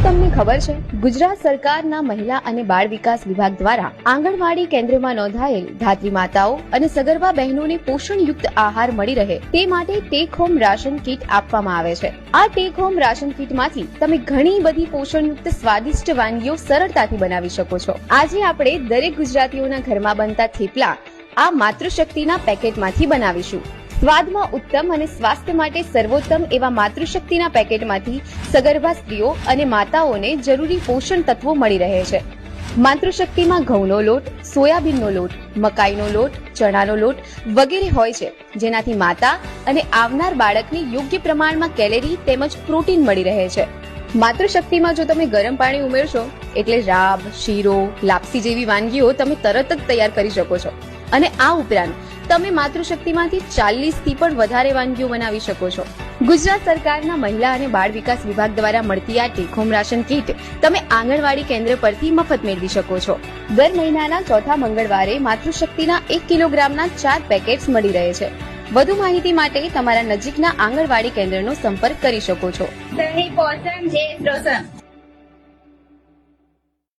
શું તમને ખબર છે? ગુજરાત સરકારના મહિલા અને બાળ વિકાસ વિભાગ દ્વારા આંગણવાડી કેન્દ્રમાં નોંધાયેલ ધાત્રી માતાઓ અને સગર્ભા બહેનોને પોષણયુક્ત આહાર મળી રહે તે માટે ટેક હોમ રાશન કીટ આપવામાં આવે છે. આ ટેક હોમ રાશન કીટમાંથી તમે ઘણી બધી પોષણયુક્ત સ્વાદિષ્ટ વાનગીઓ સરળતાથી બનાવી શકો છો. આજે આપણે દરેક ગુજરાતીઓના ઘરમાં બનતા થેપલા આ માતૃશક્તિના પેકેટમાંથી બનાવીશું. સ્વાદમાં ઉત્તમ અને સ્વાસ્થ્ય માટે સર્વોત્તમ એવા માતૃશક્તિના પેકેટમાંથી સગર્ભા સ્ત્રીઓ અને માતાઓને જરૂરી પોષણ તત્વો મળી રહે છે. માતૃશક્તિમાં ઘઉંનો લોટ, સોયાબીનનો લોટ, મકાઈનો લોટ, ચણાનો લોટ વગેરે હોય છે, જેનાથી માતા અને આવનાર બાળકને યોગ્ય પ્રમાણમાં કેલેરી તેમજ પ્રોટીન મળી રહે છે. માતૃશક્તિમાં જો તમે ગરમ પાણી ઉમેરશો, એટલે રાબ, શીરો, લાપસી જેવી વાનગીઓ તમે તરત જ તૈયાર કરી શકો છો. અને આ ઉપરાંત તમે માતૃશક્તિમાંથી ચાલીસથી પણ વધારે વાનગીઓ બનાવી શકો છો. ગુજરાત સરકારના મહિલા અને બાળ વિકાસ વિભાગ દ્વારા મળતી આ ટેક રાશન કીટ તમે આંગણવાડી કેન્દ્ર પરથી મફત મેળવી શકો છો. દર મહિનાના ચોથા મંગળવારે માતૃશક્તિના એક કિલોગ્રામના ચાર પેકેટ્સ મળી રહે છે. વધુ માહિતી માટે તમારા નજીકના આંગણવાડી કેન્દ્રનો સંપર્ક કરી શકો છો. પોષણ જે